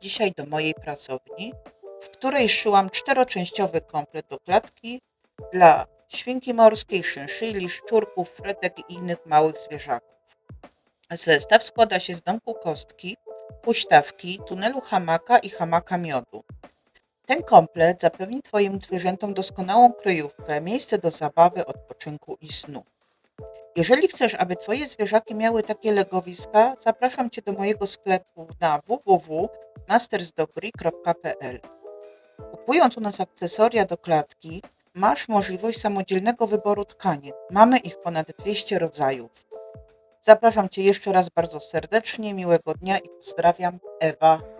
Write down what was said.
dzisiaj do mojej pracowni, w której szyłam czteroczęściowy komplet do klatki dla świnki morskiej, szynszili, szczurków, fredek i innych małych zwierzaków. Zestaw składa się z domku kostki, huśtawki, tunelu hamaka i hamaka miodu. Ten komplet zapewni Twoim zwierzętom doskonałą kryjówkę, miejsce do zabawy, odpoczynku i snu. Jeżeli chcesz, aby Twoje zwierzaki miały takie legowiska, zapraszam Cię do mojego sklepu na www.mastersdogry.pl. Kupując u nas akcesoria do klatki, masz możliwość samodzielnego wyboru tkanin. Mamy ich ponad 200 rodzajów. Zapraszam Cię jeszcze raz bardzo serdecznie, miłego dnia i pozdrawiam, Ewa.